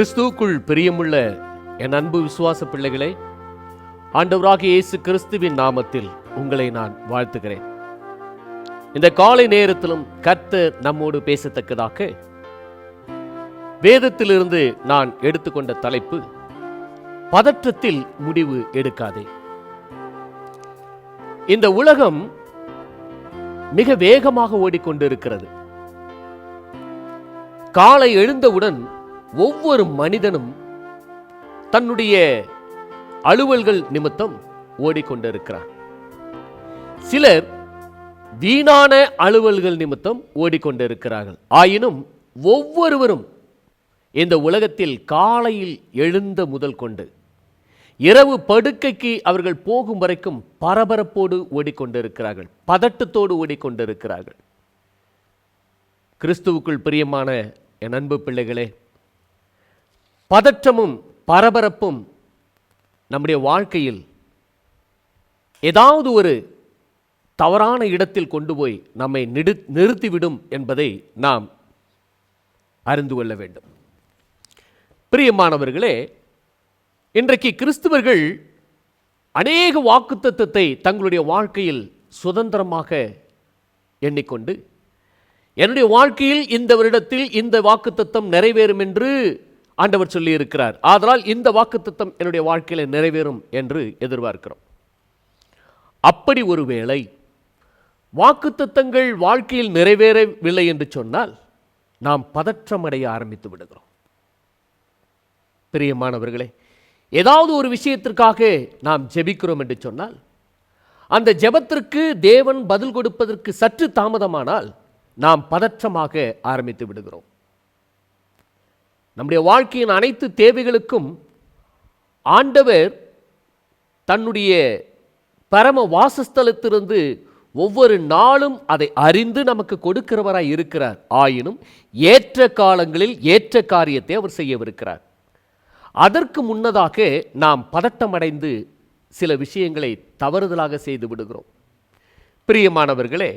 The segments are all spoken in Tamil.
கிறிஸ்துவுக்குள் பிரியமுள்ள என் அன்பு விசுவாச பிள்ளைகளே ஆண்டவராக இயேசு கிறிஸ்துவின் நாமத்தில் உங்களை நான் வாழ்த்துகிறேன். இந்த காலை நேரத்திலும் கர்த்த நம்மோடு பேசத்தக்கதாக வேதத்திலிருந்து நான் எடுத்துக்கொண்ட தலைப்பு பதற்றத்தில் முடிவு எடுக்காதே. இந்த உலகம் மிக வேகமாக ஓடிக்கொண்டிருக்கிறது. காலை எழுந்தவுடன் ஒவ்வொரு மனிதனும் தன்னுடைய அலுவல்கள் நிமித்தம் ஓடிக்கொண்டிருக்கிறார். சிலர் வீணான அலுவல்கள் நிமித்தம் ஓடிக்கொண்டிருக்கிறார்கள். ஆயினும் ஒவ்வொருவரும் இந்த உலகத்தில் காலையில் எழுந்த முதல் கொண்டு இரவு படுக்கைக்கு அவர்கள் போகும் வரைக்கும் பரபரப்போடு ஓடிக்கொண்டிருக்கிறார்கள். பதட்டத்தோடு ஓடிக்கொண்டிருக்கிறார்கள். கிறிஸ்துவுக்குள் பிரியமான என் அன்பு பிள்ளைகளே பதற்றமும் பரபரப்பும் நம்முடைய வாழ்க்கையில் ஏதாவது ஒரு தவறான இடத்தில் கொண்டு போய் நம்மை நிடு நிறுத்திவிடும் என்பதை நாம் அறிந்து கொள்ள வேண்டும். பிரியமானவர்களே இன்றைக்கு கிறிஸ்துவர்கள் அநேக வாக்குத்தத்தத்தை தங்களுடைய வாழ்க்கையில் சுதந்திரமாக எண்ணிக்கொண்டு என்னுடைய வாழ்க்கையில் இந்த வருடத்தில் இந்த வாக்குத்தத்தம் நிறைவேறும் என்று ஆண்டவர் சொல்லி இருக்கிறார் ஆதலால் இந்த வாக்குத்தத்தம் என்னுடைய வாழ்க்கையில் நிறைவேறும் என்று எதிர்பார்க்கிறோம். அப்படி ஒருவேளை வாக்குத்தத்தங்கள் வாழ்க்கையில் நிறைவேறவில்லை என்று சொன்னால் நாம் பதற்றமடைய ஆரம்பித்து விடுகிறோம். பிரியமானவர்களே ஏதாவது ஒரு விஷயத்திற்காக நாம் ஜெபிக்கிறோம் என்று சொன்னால் அந்த ஜெபத்திற்கு தேவன் பதில் கொடுப்பதற்கு சற்று தாமதமானால் நாம் பதற்றமாக ஆரம்பித்து விடுகிறோம். நம்முடைய வாழ்க்கையின் அனைத்து தேவைகளுக்கும் ஆண்டவர் தன்னுடைய பரம வாசஸ்தலத்திலிருந்து ஒவ்வொரு நாளும் அதை அறிந்து நமக்கு கொடுக்கிறவராய் இருக்கிறார். ஆயினும் ஏற்ற காலங்களில் ஏற்ற காரியத்தை அவர் செய்யவிருக்கிறார். அதற்கு முன்னதாக நாம் பதட்டமடைந்து சில விஷயங்களை தவறுதலாக செய்து விடுகிறோம். பிரியமானவர்களே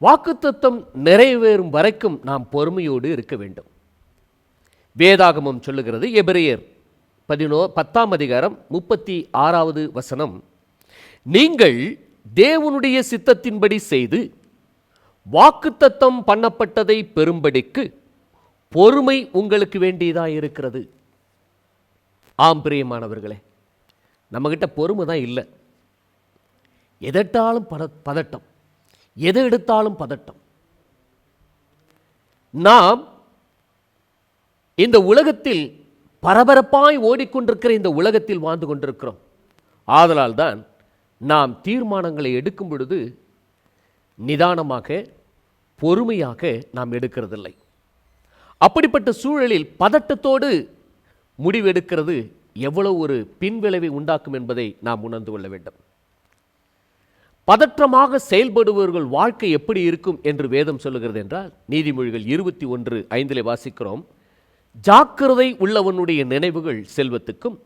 வாக்குத்தத்தம் நிறைவேறும் வரைக்கும் நாம் பொறுமையோடு இருக்க வேண்டும். வேதாகமம் சொல்லுகிறது. எபிரேயர் பதினோ பத்தாம் அதிகாரம் முப்பத்தி ஆறாவது வசனம். நீங்கள் தேவனுடைய சித்தத்தின்படி செய்து வாக்குத்தத்தம் பண்ணப்பட்டதை பெறும்படிக்கு பொறுமை உங்களுக்கு வேண்டியதாக இருக்கிறது. ஆம் பிரியமானவர்களே நம்மக்கிட்ட பொறுமை தான் இல்லை. எதட்டாலும் பத பதட்டம். எதை எடுத்தாலும் பதட்டம். நாம் இந்த உலகத்தில் பரபரப்பாய் ஓடிக்கொண்டிருக்கிற இந்த உலகத்தில் வாழ்ந்து கொண்டிருக்கிறோம். ஆதலால் தான் நாம் தீர்மானங்களை எடுக்கும் பொழுது நிதானமாக பொறுமையாக நாம் எடுக்கிறதில்லை. அப்படிப்பட்ட சூழலில் பதட்டத்தோடு முடிவெடுக்கிறது எவ்வளவு ஒரு பின்விளைவை உண்டாக்கும் என்பதை நாம் உணர்ந்து கொள்ள வேண்டும். பதற்றமாக செயல்படுபவர்கள் வாழ்க்கை எப்படி இருக்கும் என்று வேதம் சொல்லுகிறது என்றால் நீதிமொழிகள் இருபத்தி ஒன்று ஐந்திலே வாசிக்கிறோம். ஜாக்கிரதை உள்ளவனுடைய நினைவுகள் செல்வத்துக்கும்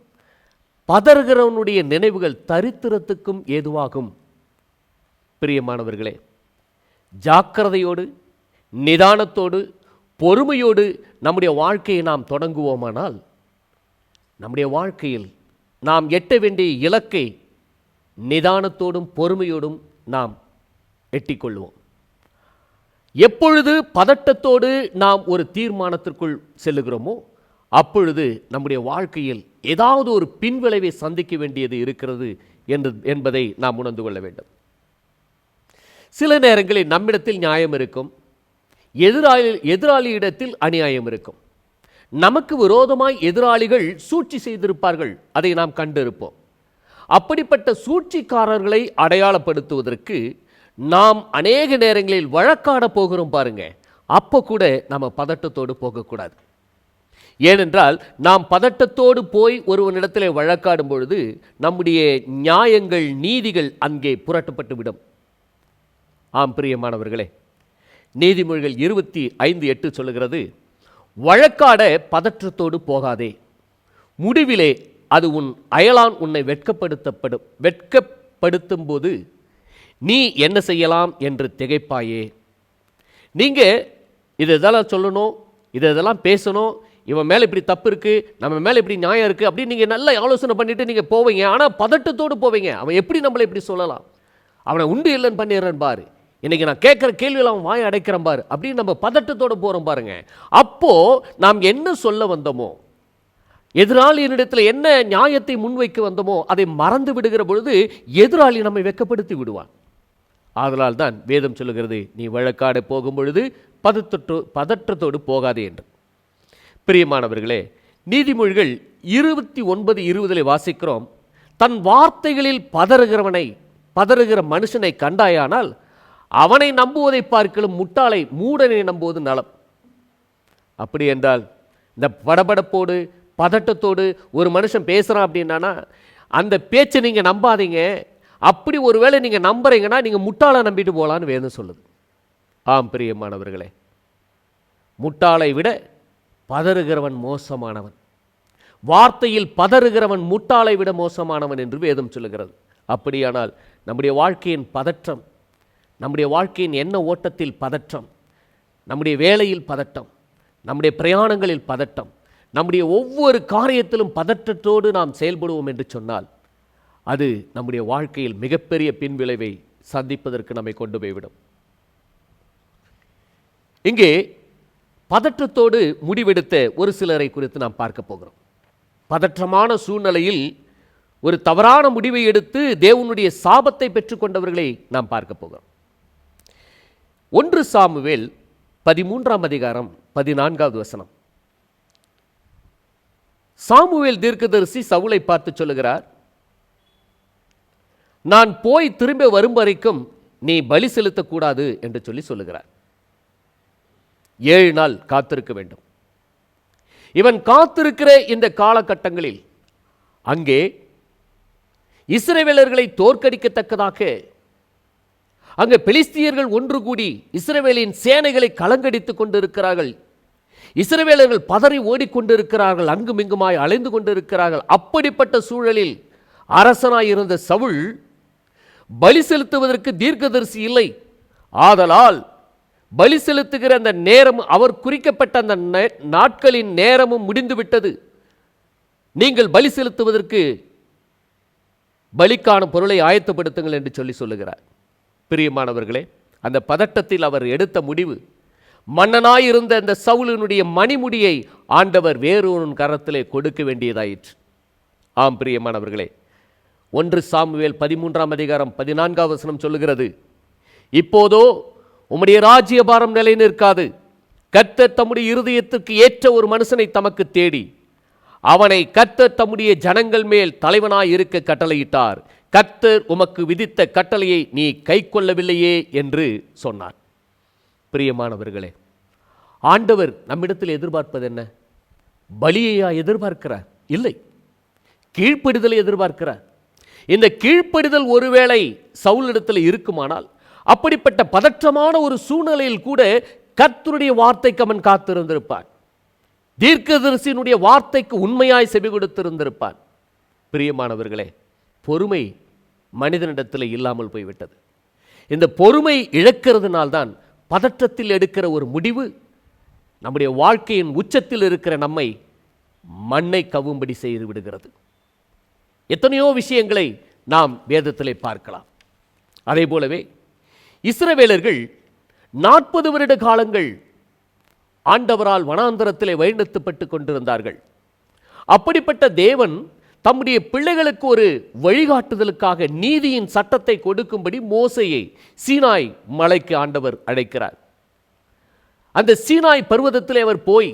பதறுகிறவனுடைய நினைவுகள் தரித்திரத்துக்கும் ஏதுவாகும். பிரியமானவர்களே ஜாக்கிரதையோடு நிதானத்தோடு பொறுமையோடு நம்முடைய வாழ்க்கையை நாம் தொடங்குவோமானால் நம்முடைய வாழ்க்கையில் நாம் எட்ட வேண்டிய இலக்கை நிதானத்தோடும் பொறுமையோடும் நாம் எட்டிக்கொள்வோம். எப்பொழுது பதட்டத்தோடு நாம் ஒரு தீர்மானத்திற்குள் செல்லுகிறோமோ அப்பொழுது நம்முடைய வாழ்க்கையில் ஏதாவது ஒரு பின்விளைவை சந்திக்க வேண்டியது இருக்கிறது என்று என்பதை நாம் உணர்ந்து கொள்ள வேண்டும். சில நேரங்களில் நம்மிடத்தில் நியாயம் இருக்கும். எதிராளி எதிராளியிடத்தில் அநியாயம் இருக்கும். நமக்கு விரோதமாய் எதிராளிகள் சூழ்ச்சி செய்திருப்பார்கள் அதை நாம் கண்டிருப்போம். அப்படிப்பட்ட சூழ்ச்சிக்காரர்களை அடையாளப்படுத்துவதற்கு நாம் அநேக நேரங்களில் வழக்காட போகிறோம் பாருங்க. அப்போ கூட நம்ம பதட்டத்தோடு போகக்கூடாது. ஏனென்றால் நாம் பதட்டத்தோடு போய் ஒருவனிடத்தில் வழக்காடும் பொழுது நம்முடைய நியாயங்கள் நீதிகள் அங்கே புரட்டப்பட்டு விடும். ஆம் பிரியமானவர்களே நீதிமொழிகள் இருபத்தி ஐந்து எட்டு சொல்லுகிறது வழக்காட பதற்றத்தோடு போகாதே. முடிவிலே அது உன் அயலான் உன்னை வெட்கப்படுத்தப்படும் வெட்கப்படுத்தும் போது நீ என்ன செய்யலாம் என்று திகைப்பாயே. நீங்கள் இது இதெல்லாம் சொல்லணும் இது இதெல்லாம் பேசணும் இவன் மேலே இப்படி தப்பு இருக்குது நம்ம மேலே இப்படி நியாயம் இருக்குது அப்படின்னு நீங்கள் நல்ல ஆலோசனை பண்ணிவிட்டு நீங்கள் போவீங்க. ஆனால் பதட்டத்தோடு போவீங்க. அவன் எப்படி நம்மளை இப்படி சொல்லலாம்? அவனை உண்டு இல்லைன்னு பண்ணிடுறேன் பாரு. இன்னைக்கு நான் கேட்குற கேள்வியில் அவன் வாய் அடைக்கிறேன் பாரு. அப்படின்னு நம்ம பதட்டத்தோடு போகிறோம் பாருங்கள் அப்போது நாம் என்ன சொல்ல வந்தோமோ எதிராளியினிடத்தில் என்ன நியாயத்தை முன்வைக்க வந்தோமோ அதை மறந்து விடுகிற பொழுது எதிராளி நம்மை வெட்கப்படுத்தி விடுவான். ஆதலால் தான் வேதம் சொல்லுகிறது நீ வழக்காடு போகும் பொழுது பதற்றத்தோடு போகாதே என்று. பிரியமானவர்களே நீதிமொழிகள் இருபத்தி ஒன்பது இருபதில் வாசிக்கிறோம் தன் வார்த்தைகளில் பதறுகிறவனை பதறுகிற மனுஷனை கண்டாயானால் அவனை நம்புவதை பார்க்கலும் முட்டாளை மூடனை நம்புவது நலம். அப்படி என்றால் இந்த படபடப்போடு பதட்டத்தோடு ஒரு மனுஷன் பேசுகிறான் அப்படின்னா அந்த பேச்சை நீங்கள் நம்பாதீங்க அப்படி ஒருவேளை நீங்கள் நம்புறீங்கன்னா நீங்கள் முட்டாளை நம்பிட்டு போகலான்னு வேதம் சொல்லுது. ஆம் பிரியமானவர்களே. முட்டாளை விட பதறுகிறவன் மோசமானவன். வார்த்தையில் பதறுகிறவன் முட்டாளை விட மோசமானவன் என்று வேதம் சொல்லுகிறது. அப்படியானால் நம்முடைய வாழ்க்கையின் பதற்றம் நம்முடைய வாழ்க்கையின் எண்ண ஓட்டத்தில் பதற்றம் நம்முடைய வேலையில் பதட்டம் நம்முடைய பிரயாணங்களில் பதட்டம் நம்முடைய ஒவ்வொரு காரியத்திலும் பதற்றத்தோடு நாம் செயல்படுவோம் என்று சொன்னால் அது நம்முடைய வாழ்க்கையில் மிகப்பெரிய பின்விளைவை சந்திப்பதற்கு நம்மை கொண்டு போய்விடும் இங்கே பதற்றத்தோடு முடிவெடுத்த ஒரு சிலரை குறித்து நாம் பார்க்க போகிறோம். பதற்றமான சூழ்நிலையில் ஒரு தவறான முடிவை எடுத்து தேவனுடைய சாபத்தை பெற்றுக்கொண்டவர்களை நாம் பார்க்க போகிறோம். ஒன்று சாமுவேல் பதிமூன்றாம் அதிகாரம் பதினான்காவது வசனம். சாமுவேல் தீர்க்கதரிசி சவுளை பார்த்து சொல்லுகிறார் நான் போய் திரும்ப வரும் வரைக்கும் நீ பலி செலுத்தக்கூடாது என்று சொல்லி சொல்லுகிறார். ஏழு நாள் காத்திருக்க வேண்டும். இவன் காத்திருக்கிற இந்த காலகட்டங்களில் அங்கே இஸ்ரேவேலர்களை தோற்கடிக்கத்தக்கதாக அங்கே பெலிஸ்தியர்கள் ஒன்று கூடி இஸ்ரேவேலின் சேனைகளை கலங்கடித்துக் கொண்டிருக்கிறார்கள். இஸ்ரேவேலர்கள் பதறி ஓடிக்கொண்டிருக்கிறார்கள் அங்குமிங்குமாய் அலைந்து கொண்டிருக்கிறார்கள். அப்படிப்பட்ட சூழலில் அரசனாய் இருந்த பலி செலுத்துவதற்கு தீர்க்கதரிசி இல்லை. ஆதலால் பலி செலுத்துகிற அந்த நேரம் அவர் குறிக்கப்பட்ட அந்த நாட்களின் நேரமும் முடிந்துவிட்டது. நீங்கள் பலி செலுத்துவதற்கு பலிக்கான பொருளை ஆயத்தப்படுத்துங்கள் என்று சொல்லி சொல்லுகிறார். பிரியமானவர்களே அந்த பதட்டத்தில் அவர் எடுத்த முடிவு மன்னனாயிருந்த அந்த சவுலினுடைய மணிமுடியை ஆண்டவர் வேறொரு கரத்திலே கொடுக்க வேண்டியதாயிற்று. ஆம் பிரியமானவர்களே ஒன்று சாமுவேல் பதிமூன்றாம் அதிகாரம் பதினான்காம் வசனம் சொல்லுகிறது. இப்போதோ உம்முடைய ராஜ்யபாரம் நிலை நிற்காது. கர்த்தர் தம்முடைய இருதயத்திற்கு ஏற்ற ஒரு மனுஷனை தமக்கு தேடி. அவனை கர்த்தர் தம்முடைய ஜனங்கள் மேல் தலைவனாய் இருக்க கட்டளையிட்டார். கத்தர் உமக்கு விதித்த கட்டளையை நீ கைக்கொள்ளவில்லையே என்று சொன்னார். பிரியமானவர்களே ஆண்டவர் நம்மிடத்தில் எதிர்பார்ப்பது என்ன? பலியையா எதிர்பார்க்கிறார்? இல்லை. கீழ்ப்பிடுதலை எதிர்பார்க்கிறார். இந்த கீழ்ப்படிதல் ஒருவேளை சவுலிடத்தில் இருக்குமானால் அப்படிப்பட்ட பதற்றமான ஒரு சூழ்நிலையில் கூட கர்த்தருடைய வார்த்தைக்கு அவன் காத்திருந்திருப்பான். தீர்க்கதரிசியினுடைய வார்த்தைக்கு உண்மையாய் செவி கொடுத்திருந்திருப்பான். பிரியமானவர்களே பொறுமை மனிதனிடத்தில் இல்லாமல் போய்விட்டது. இந்த பொறுமை இழக்கிறதுனால்தான் பதற்றத்தில் எடுக்கிற ஒரு முடிவு நம்முடைய வாழ்க்கையின் உச்சத்தில் இருக்கிற நம்மை மண்ணை கவும்படி செய்து விடுகிறது. எத்தனையோ விஷயங்களை நாம் வேதத்திலே பார்க்கலாம். அதே போலவே இஸ்ரவேலர்கள் நாற்பது வருட காலங்கள் ஆண்டவரால் வனாந்தரத்திலே வழிநடத்தப்பட்டு கொண்டிருந்தார்கள். அப்படிப்பட்ட தேவன் தம்முடைய பிள்ளைகளுக்கு ஒரு வழிகாட்டுதலுக்காக நீதியின் சட்டத்தை கொடுக்கும்படி மோசையை சீனாய் மலைக்கு ஆண்டவர் அழைக்கிறார். அந்த சீனாய் பர்வதத்திலே அவர் போய்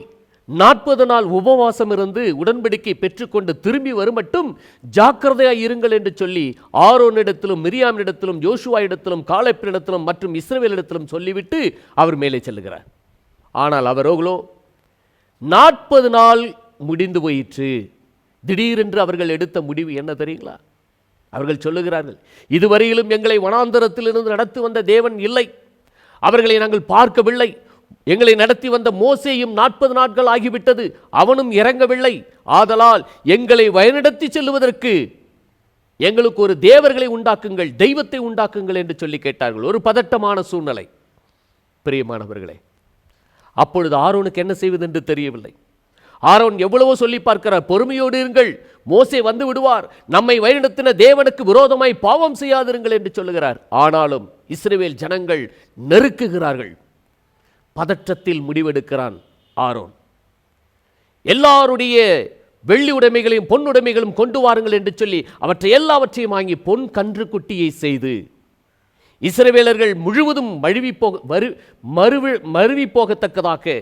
நாற்பது நாள் உபவாசம் இருந்து உடன்படிக்கை பெற்றுக்கொண்டு திரும்பி வரும் மட்டும் ஜாக்கிரதையாக இருங்கள் என்று சொல்லி ஆரோனிடத்திலும் மிரியாமினிடத்திலும் யோசுவா இடத்திலும் காலைப்பினிடத்திலும் மற்றும் இஸ்ரவேலிடத்திலும் சொல்லிவிட்டு அவர் மேலே செல்லுகிறார். ஆனால் அவரோகளோ நாற்பது நாள் முடிந்து போயிற்று. திடீரென்று அவர்கள் எடுத்த முடிவு என்ன தெரியுங்களா? அவர்கள் சொல்லுகிறார்கள் இதுவரையிலும் எங்களை வனாந்தரத்திலிருந்து நடத்தி வந்த தேவன் இல்லை. அவர்களை நாங்கள் பார்க்கவில்லை. எங்களை நடத்தி வந்த மோசேயும் நாற்பது நாட்கள் ஆகிவிட்டது. அவனும் இறங்கவில்லை. ஆதலால் எங்களை வயநடத்தி செல்லுவதற்கு எங்களுக்கு ஒரு தேவர்களை உண்டாக்குங்கள் தெய்வத்தை உண்டாக்குங்கள் என்று சொல்லி கேட்டார்கள். ஒரு பதட்டமான சூழ்நிலை. பிரியமானவர்களே அப்பொழுது ஆரோனுக்கு என்ன செய்வது என்று தெரியவில்லை. ஆரோன் எவ்வளவோ சொல்லி பார்க்கிறார். பொறுமையோடு இருங்கள். மோசே வந்து விடுவார். நம்மை வழிநடத்தின தேவனுக்கு விரோதமாய் பாவம் செய்யாதிருங்கள் என்று சொல்லுகிறார். ஆனாலும் இஸ்ரேவேல் ஜனங்கள் நெருக்குகிறார்கள். பதற்றத்தில் முடிவெடுக்கிறான் ஆரோன். எல்லாருடைய வெள்ளி உடைமைகளையும் பொன் உடைமைகளும் கொண்டு வாருங்கள் என்று சொல்லி அவற்றை எல்லாவற்றையும் வாங்கி பொன் கன்று குட்டியை செய்து இஸ்ரவேலர்கள் முழுவதும் மழுவி போக மறு மறுவி மருவி போகத்தக்கதாக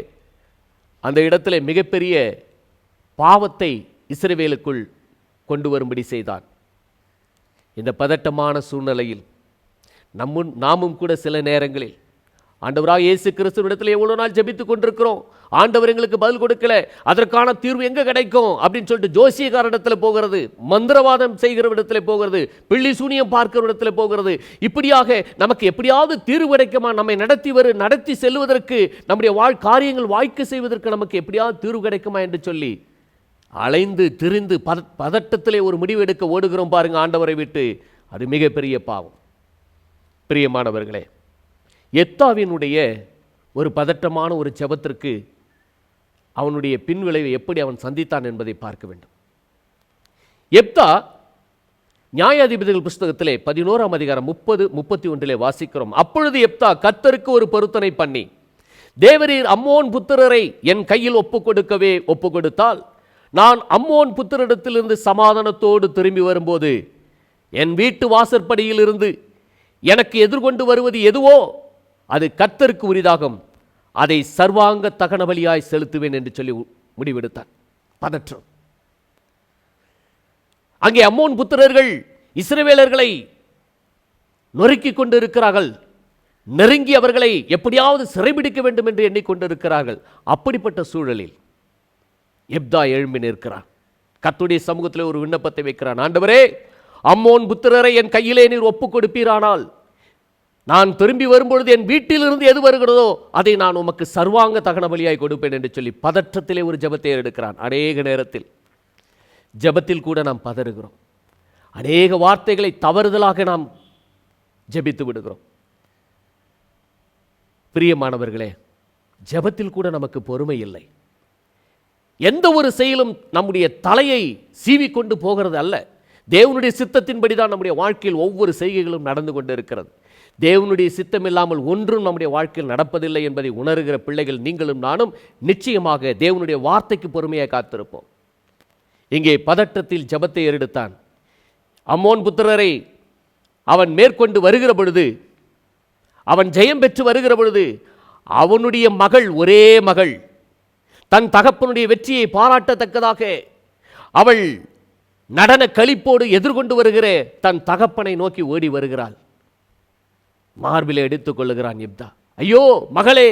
அந்த இடத்துல மிகப்பெரிய பாவத்தை இஸ்ரவேலுக்குள் கொண்டு வரும்படி செய்தான். இந்த பதட்டமான சூழ்நிலையில் நம்மும் நாமும் கூட சில நேரங்களில் ஆண்டவராக இயேசு கிறிஸ்துவிடத்தில் எவ்வளோ நாள் ஜெபித்து கொண்டிருக்கிறோம்? ஆண்டவர் எங்களுக்கு பதில் கொடுக்கல. அதற்கான தீர்வு எங்கே கிடைக்கும்? அப்படின்னு சொல்லிட்டு ஜோசியக்காரிடத்தில் போகிறது மந்திரவாதம் செய்கிற இடத்துல போகிறது பிள்ளி சூனியம் பார்க்கிற இடத்துல போகிறது. இப்படியாக நமக்கு எப்படியாவது தீர்வு கிடைக்குமா? நம்மை நடத்தி வரு நடத்தி செல்வதற்கு நம்முடைய வாழ் காரியங்கள் வாய்க்க செய்வதற்கு நமக்கு எப்படியாவது தீர்வு கிடைக்குமா என்று சொல்லி அலைந்து திரிந்து பத பதட்டத்திலே ஒரு முடிவு எடுக்க ஓடுகிறோம் பாருங்கள் ஆண்டவரை விட்டு. அது மிகப்பெரிய பாவம். பிரியமானவர்களே எத்தாவினுடைய ஒரு பதட்டமான ஒரு ஜெபத்திற்கு அவனுடைய பின்விளைவை எப்படி அவன் சந்தித்தான் என்பதை பார்க்க வேண்டும். எப்தா நியாயாதிபதிகள் புஸ்தகத்திலே பதினோராம் அதிகாரம் முப்பது முப்பத்தி ஒன்றிலே வாசிக்கிறோம். அப்பொழுது எப்தா கத்தருக்கு ஒரு பொருத்தனை பண்ணி தேவரீர் அம்மோன் புத்திரரை என் கையில் ஒப்பு கொடுக்கவே ஒப்பு கொடுத்தால் நான் அம்மோன் புத்திரிடத்திலிருந்து சமாதானத்தோடு திரும்பி வரும்போது என் வீட்டு வாசற்படியிலிருந்து எனக்கு எதிர்கொண்டு வருவது எதுவோ அது கத்தருக்கு உரிதாகும். அதை சர்வாங்க தகன பலியாய் செலுத்துவேன் என்று சொல்லி முடிவெடுத்தான் பதற்றம். அங்கே அம்மோன் புத்திரர்கள் இஸ்ரவேலர்களை நொறுக்கி கொண்டிருக்கிறார்கள். நெருங்கி அவர்களை எப்படியாவது சிறைபிடிக்க வேண்டும் என்று எண்ணிக்கொண்டிருக்கிறார்கள். அப்படிப்பட்ட சூழலில் எப்தா எழும்பி நிற்கிறார். கத்துடைய சமூகத்தில் ஒரு விண்ணப்பத்தை வைக்கிறான். ஆண்டவரே அம்மோன் புத்திரரை என் கையிலே நீர் ஒப்புக் கொடுப்பீரானால் நான் திரும்பி வரும்பொழுது என் வீட்டிலிருந்து எது வருகிறதோ அதை நான் உமக்கு சர்வாங்க தகன பலியாய் கொடுப்பேன் என்று சொல்லி பதற்றத்திலே ஒரு ஜபத்தை எடுக்கிறான். அநேக நேரத்தில் ஜெபத்தில் கூட நாம் பதறுகிறோம். அநேக வார்த்தைகளை தவறுதலாக நாம் ஜெபித்து விடுகிறோம். பிரியமானவர்களே ஜெபத்தில் கூட நமக்கு பொறுமை இல்லை. எந்த ஒரு செயலும் நம்முடைய தலையை சீவிக்கொண்டு போகிறது அல்ல. தேவனுடைய சித்தத்தின்படி தான் நம்முடைய வாழ்க்கையில் ஒவ்வொரு செய்கைகளும் நடந்து கொண்டு இருக்கிறது தேவனுடைய சித்தம் இல்லாமல் ஒன்றும் நம்முடைய வாழ்க்கையில் நடப்பதில்லை என்பதை உணர்கிற பிள்ளைகள் நீங்களும் நானும் நிச்சயமாக தேவனுடைய வார்த்தைக்கு பொறுமையாக காத்திருப்போம். இங்கே பதட்டத்தில் ஜெபத்தை ஏறெடுத்தான். அம்மோன் புத்திரரை அவன் மேற்கொண்டு வருகிற பொழுது அவன் ஜெயம் பெற்று வருகிற பொழுது அவனுடைய மகள் ஒரே மகள். தன் தகப்பனுடைய வெற்றியை பாராட்டத்தக்கதாக அவள் நடன களிப்போடு எதிர்கொண்டு வருகிற தன் தகப்பனை நோக்கி ஓடி வருகிறாள். மார்பிலே எடுத்துக் கொள்ளுகிறான் இப்தா. ஐயோ மகளே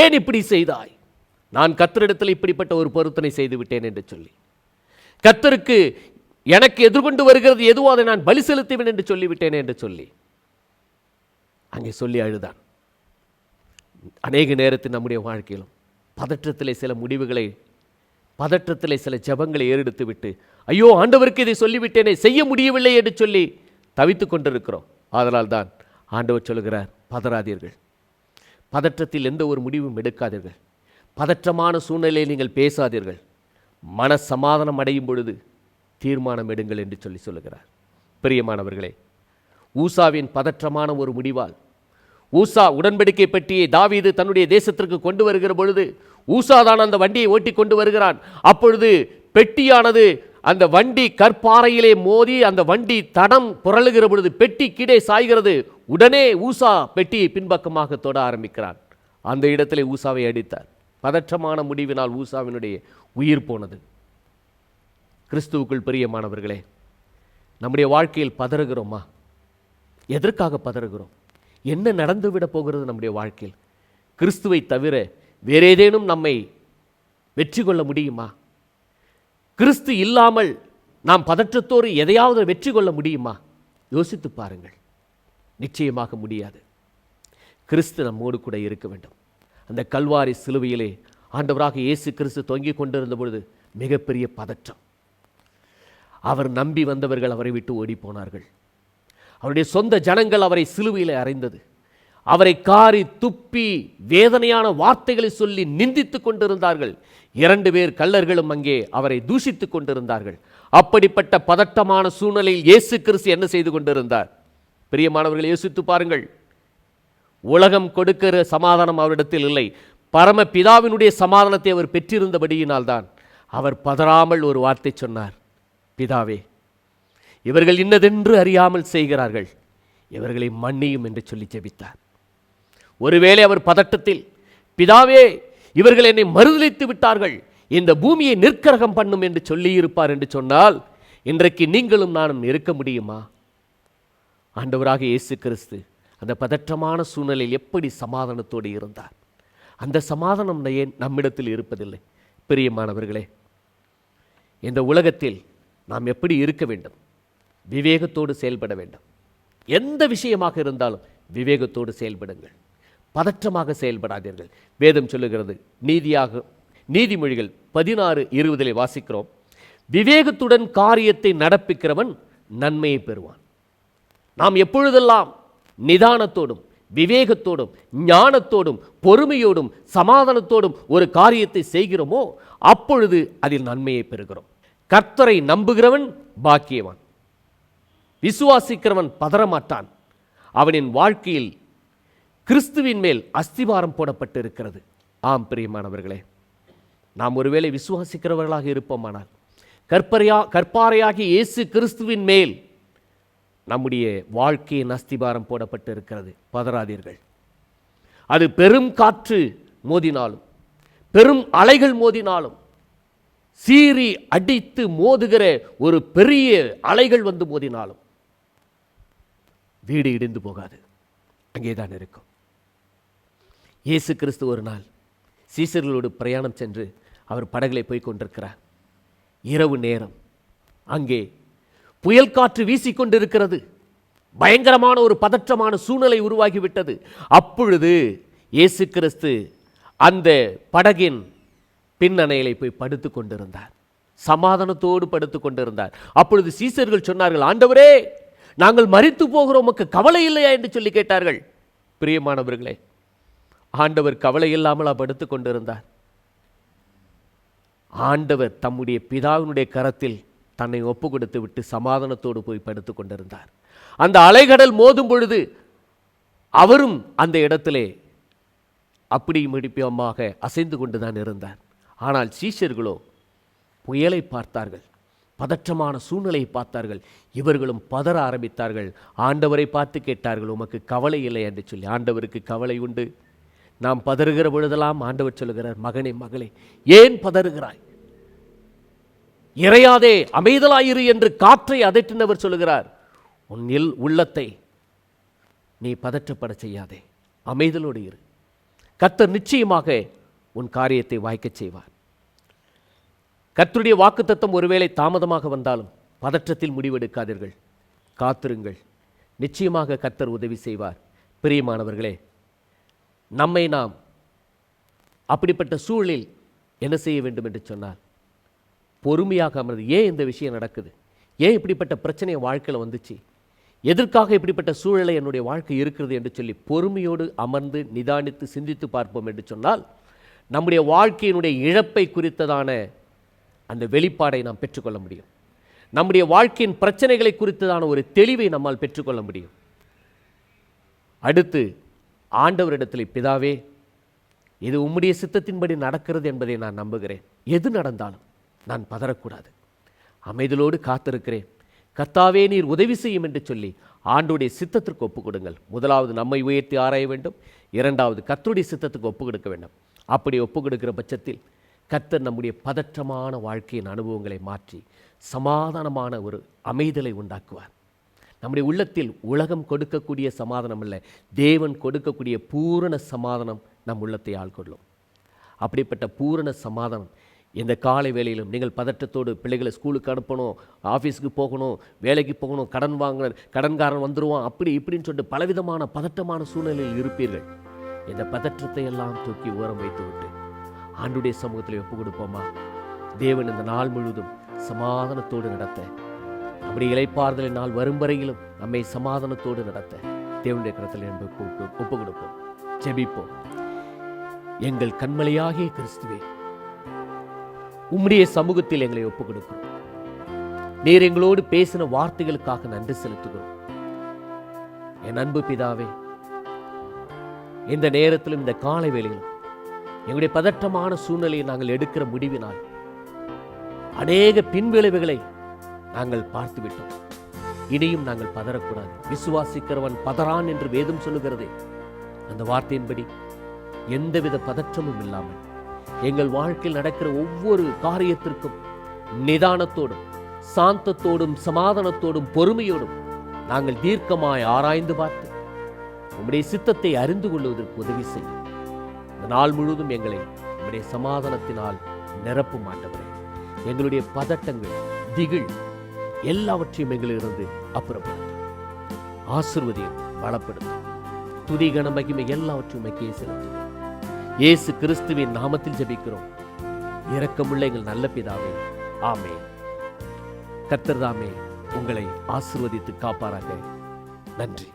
ஏன் இப்படி செய்தாய்? நான் கத்தரிடத்தில் இப்படிப்பட்ட ஒரு பொருத்தனை செய்து விட்டேன் என்று சொல்லி. கத்தருக்கு எனக்கு எதிர்கொண்டு வருகிறது எதுவோ அதை நான் பலி செலுத்துவேன் என்று சொல்லிவிட்டேன் என்று சொல்லி. அங்கே சொல்லி அழுதான். அநேக நேரத்தில் நம்முடைய வாழ்க்கையிலும் பதற்றத்திலே சில முடிவுகளை பதற்றத்திலே சில ஜெபங்களை ஏறெடுத்து விட்டு ஐயோ ஆண்டவருக்கு இதை சொல்லிவிட்டேனே செய்ய முடியவில்லை என்று சொல்லி தவித்து கொண்டிருக்கிறோம். அதனால் தான் ஆண்டவர் சொல்லுகிறார் பதறாதீர்கள். பதற்றத்தில் எந்த ஒரு முடிவும் எடுக்காதீர்கள். பதற்றமான சூழ்நிலையில் நீங்கள் பேசாதீர்கள். மன சமாதானம் அடையும் பொழுது தீர்மானம் எடுங்கள் என்று சொல்லி சொல்லுகிறார். பிரியமானவர்களே ஊசாவின் பதற்றமான ஒரு முடிவால் ஊசா உடன்படிக்கை பெட்டியை தாவீது தன்னுடைய தேசத்திற்கு கொண்டு வருகிற பொழுது ஊசா தான் அந்த வண்டியை ஓட்டி கொண்டு வருகிறான். அப்பொழுது பெட்டியானது அந்த வண்டி கற்பாறையிலே மோதி அந்த வண்டி தடம் புரளுகிற பொழுது பெட்டி கீழே சாய்கிறது. உடனே ஊசா பெட்டியை பின்பக்கமாக தொட ஆரம்பிக்கிறான். அந்த இடத்திலே ஊசாவை அடித்தார். பதற்றமான முடிவினால் ஊசாவினுடைய உயிர் போனது. கிறிஸ்துவுக்குள் பிரியமானவர்களே நம்முடைய வாழ்க்கையில் பதறுகிறோமா? எதற்காக பதறுகிறோம்? என்ன நடந்துவிட போகிறது நம்முடைய வாழ்க்கையில்? கிறிஸ்துவை தவிர வேறேதேனும் நம்மை வெற்றி கொள்ள முடியுமா? கிறிஸ்து இல்லாமல் நாம் பதற்றத்தோடு எதையாவது வெற்றி கொள்ள முடியுமா? யோசித்து பாருங்கள். நிச்சயமாக முடியாது. கிறிஸ்து நம்மோடு கூட இருக்க வேண்டும். அந்த கல்வாரி சிலுவையிலே ஆண்டவராக இயேசு கிறிஸ்து தொங்கிக் கொண்டிருந்த பொழுது மிகப்பெரிய பதற்றம். அவர் நம்பி வந்தவர்கள் அவரை விட்டு ஓடி போனார்கள். அவருடைய சொந்த ஜனங்கள் அவரை சிலுவையில் அறைந்தது. அவரை காரி துப்பி வேதனையான வார்த்தைகளை சொல்லி நிந்தித்து கொண்டிருந்தார்கள். இரண்டு பேர் கள்ளர்களும் அங்கே அவரை தூஷித்துக் கொண்டிருந்தார்கள். அப்படிப்பட்ட பதட்டமான சூழ்நிலையில் இயேசு கிறிஸ்து என்ன செய்து கொண்டிருந்தார்? பிரியமானவர்கள் யோசித்து பாருங்கள். உலகம் கொடுக்கிற சமாதானம் அவரிடத்தில் இல்லை. பரம பிதாவினுடைய சமாதானத்தை அவர் பெற்றிருந்தபடியினால்தான் அவர் பதறாமல் ஒரு வார்த்தை சொன்னார். பிதாவே இவர்கள் இன்னதென்று அறியாமல் செய்கிறார்கள். இவர்களை மன்னியும் என்று சொல்லி ஜெபித்தார். ஒருவேளை அவர் பதட்டத்தில் பிதாவே இவர்கள் என்னை மறுதளித்து விட்டார்கள். இந்த பூமியை நிற்கரகம் பண்ணும் என்று சொல்லியிருப்பார் என்று சொன்னால் இன்றைக்கு நீங்களும் நானும் இருக்க முடியுமா? ஆண்டவராக இயேசு கிறிஸ்து அந்த பதற்றமான சூழ்நிலையில் எப்படி சமாதானத்தோடு இருந்தார்? அந்த சமாதானம் ஏன் நம்மிடத்தில் இருப்பதில்லை. பிரியமானவர்களே இந்த உலகத்தில் நாம் எப்படி இருக்க வேண்டும்? விவேகத்தோடு செயல்பட வேண்டும். எந்த விஷயமாக இருந்தாலும் விவேகத்தோடு செயல்படுங்கள். பதற்றமாக செயல்படாதீர்கள். வேதம் சொல்லுகிறது நீதியாக நீதிமொழிகள் பதினாறு இருபதிலே வாசிக்கிறோம். விவேகத்துடன் காரியத்தை நடப்பிக்கிறவன் நன்மையை பெறுவான். நாம் எப்பொழுதெல்லாம் நிதானத்தோடும் விவேகத்தோடும் ஞானத்தோடும் பொறுமையோடும் சமாதானத்தோடும் ஒரு காரியத்தை செய்கிறோமோ அப்பொழுது அதில் நன்மையை பெறுகிறோம். கர்த்தரை நம்புகிறவன் பாக்கியவான். விசுவாசிக்கிறவன் பதறமாட்டான். அவனின் வாழ்க்கையில் கிறிஸ்துவின் மேல் அஸ்திவாரம் போடப்பட்டிருக்கிறது. ஆம் பிரியமானவர்களே நாம் ஒருவேளை விசுவாசிக்கிறவர்களாக இருப்போமானால் கற்பரையா கற்பாறையாகி இயேசு கிறிஸ்துவின் மேல் நம்முடைய வாழ்க்கையின் அஸ்திபாரம் போடப்பட்டு இருக்கிறது பதறாதீர்கள். அது பெரும் காற்று மோதினாலும் பெரும் அலைகள் மோதினாலும் சீறி அடித்து மோதுகிற ஒரு பெரிய அலைகள் வந்து மோதினாலும் வீடு இடிந்து போகாது. அங்கேதான் இருக்கும். இயேசு கிறிஸ்து ஒரு நாள் சீசர்களோடு பிரயாணம் சென்று அவர் படகளை போய் கொண்டிருக்கிறார். இரவு நேரம். அங்கே புயல் காற்று வீசிக்கொண்டிருக்கிறது. பயங்கரமான ஒரு பதற்றமான சூழ்நிலை உருவாகிவிட்டது. அப்பொழுது இயேசு கிறிஸ்து அந்த படகின் பின்னணையிலே போய் படுத்து கொண்டிருந்தார். சமாதானத்தோடு படுத்து கொண்டிருந்தார். அப்பொழுது சீசர்கள் சொன்னார்கள் ஆண்டவரே நாங்கள் மறித்து போகிறோம். உமக்கு கவலை இல்லையா? என்று சொல்லி கேட்டார்கள். பிரியமானவர்களே ஆண்டவர் கவலை இல்லாமல் படுத்து கொண்டிருந்தார். ஆண்டவர் தம்முடைய பிதாவினுடைய கரத்தில் தன்னை ஒப்பு கொடுத்து விட்டு சமாதானத்தோடு போய் படுத்து கொண்டிருந்தார். அந்த அலைகடல் மோதும் பொழுது அவரும் அந்த இடத்திலே அப்படியும் இடிப்பியமாக அசைந்து கொண்டுதான் இருந்தார். ஆனால் சீஷர்களோ புயலை பார்த்தார்கள் பதற்றமான சூழ்நிலையை பார்த்தார்கள் இவர்களும் பதற ஆரம்பித்தார்கள். ஆண்டவரை பார்த்து கேட்டார்கள் உமக்கு கவலை இல்லை என்று சொல்லி ஆண்டவருக்கு கவலை உண்டு. நாம் பதறுகிற பொழுதெல்லாம் ஆண்டவர் சொல்லுகிறார் மகனே மகளே ஏன் பதறுகிறாய்? இறையாதே அமைதலாயிரு என்று காற்றை அதட்டினவர் சொல்லுகிறார் உன் உள்ளத்தை நீ பதற்றப்பட செய்யாதே அமைதலோடு இரு. கத்தர் நிச்சயமாக உன் காரியத்தை வாய்க்கச் செய்வார். கர்த்தருடைய வாக்குத்தத்தம் ஒருவேளை தாமதமாக வந்தாலும் பதற்றத்தில் முடிவெடுக்காதீர்கள். காத்திருங்கள். நிச்சயமாக கர்த்தர் உதவி செய்வார். பிரியமானவர்களே நம்மை நாம் அப்படிப்பட்ட சூழலில் என்ன செய்ய வேண்டும் என்று சொன்னால் பொறுமையாக அமர்ந்து ஏன் இந்த விஷயம் நடக்குது? ஏன் இப்படிப்பட்ட பிரச்சனை வாழ்க்கையில் வந்துச்சு? எதற்காக இப்படிப்பட்ட சூழலை என்னுடைய வாழ்க்கை இருக்கிறது என்று சொல்லி பொறுமையோடு அமர்ந்து நிதானித்து சிந்தித்து பார்ப்போம் என்று சொன்னால் நம்முடைய வாழ்க்கையினுடைய இழப்பை குறித்ததான அந்த வெளிப்பாடை நாம் பெற்றுக்கொள்ள முடியும். நம்முடைய வாழ்க்கையின் பிரச்சனைகளை குறித்ததான ஒரு தெளிவை நம்மால் பெற்றுக்கொள்ள முடியும். அடுத்து ஆண்டவரிடத்தில் பிதாவே இது உம்முடைய சித்தத்தின்படி நடக்கிறது என்பதை நான் நம்புகிறேன். எது நடந்தாலும் நான் பதறக்கூடாது. அமைதலோடு காத்திருக்கிறேன். கத்தாவே நீர் உதவி செய்யும் என்று சொல்லி ஆண்டுடைய சித்தத்திற்கு ஒப்பு கொடுங்கள் முதலாவது நம்மை உயர்த்தி ஆராய வேண்டும். இரண்டாவது கத்தருடைய சித்தத்துக்கு ஒப்புக் கொடுக்க வேண்டும். அப்படி ஒப்புக் கொடுக்கிற பட்சத்தில் கர்த்தர் நம்முடைய பதற்றமான வாழ்க்கையின் அனுபவங்களை மாற்றி சமாதானமான ஒரு அமைதலை உண்டாக்குவார். நம்முடைய உள்ளத்தில் உலகம் கொடுக்கக்கூடிய சமாதானம் இல்லை தேவன் கொடுக்கக்கூடிய பூரண சமாதானம் நம் உள்ளத்தை ஆள்கொள்ளும். அப்படிப்பட்ட பூரண சமாதானம் இந்த காலை வேலையிலும் நீங்கள் பதற்றத்தோடு பிள்ளைகளை ஸ்கூலுக்கு அனுப்பணும் ஆஃபீஸுக்கு போகணும் வேலைக்கு போகணும் கடன் வாங்க கடன்காரன் வந்துடுவான் அப்படி இப்படின்னு சொல்லிட்டு பலவிதமான பதட்டமான சூழ்நிலையில் இருப்பீர்கள். இந்த பதற்றத்தை எல்லாம் தூக்கி ஓரம் வைத்து விட்டு ஆண்டுடைய சமூகத்தில் ஒப்பு கொடுப்போமா தேவன் இந்த நாள் முழுவதும் சமாதானத்தோடு நடத்த அப்படி இலைப்பாறுதலை நாள் வரும் வரையிலும் நம்மை சமாதானத்தோடு நடத்த தேவனுடைய கரத்தில் என்பது ஒப்பு கொடுப்போம். ஜெபிப்போம். எங்கள் கண்மலையாகிய கிறிஸ்துவே உம்முடைய சமூகத்தில் எங்களை ஒப்புக் கொடுக்கிறோம். நீர் எங்களோடு பேசின வார்த்தைகளுக்காக நன்றி செலுத்துகிறோம். என் அன்பு பிதாவே இந்த நேரத்திலும் இந்த காலை வேளையிலும் எங்களுடைய பதற்றமான சூழ்நிலையை நாங்கள் எடுக்கிற முடிவினால் அநேக பின்விளைவுகளை நாங்கள் பார்த்து விட்டோம் இனியும் நாங்கள் பதறக்கூடாது. விசுவாசிக்கிறவன் பதறான் என்று வேதம் சொல்லுகிறதே. அந்த வார்த்தையின்படி எந்தவித பதற்றமும் இல்லாமல் எங்கள் வாழ்க்கையில் நடக்கிற ஒவ்வொரு காரியத்திற்கும் நிதானத்தோடும் சாந்தத்தோடும் சமாதானத்தோடும் பொறுமையோடும் நாங்கள் தீர்க்கமாய் ஆராய்ந்து பார்த்து உம்முடைய சித்தத்தை அறிந்து கொள்வதற்கு உதவி செய்யும். இந்த நாள் முழுவதும் எங்களை உம்முடைய சமாதானத்தினால் நிரப்பும் மாட்டவரே எங்களுடைய பதட்டங்கள் திகில் எல்லாவற்றையும் எங்களிலிருந்து அப்புறப்படுத்தும் ஆசிர்வதியும் பலப்படுத்தும் துதி கன மகிமை எல்லாவற்றையும் உமக்கே செலுத்தும் இயேசு கிறிஸ்துவின் நாமத்தில் ஜபிக்கிறோம். இரக்கமுள்ள எங்கள் நல்ல பிதாவே ஆமே கர்த்தர் தாமே உங்களை ஆசிர்வதித்து காப்பாராக. நன்றி.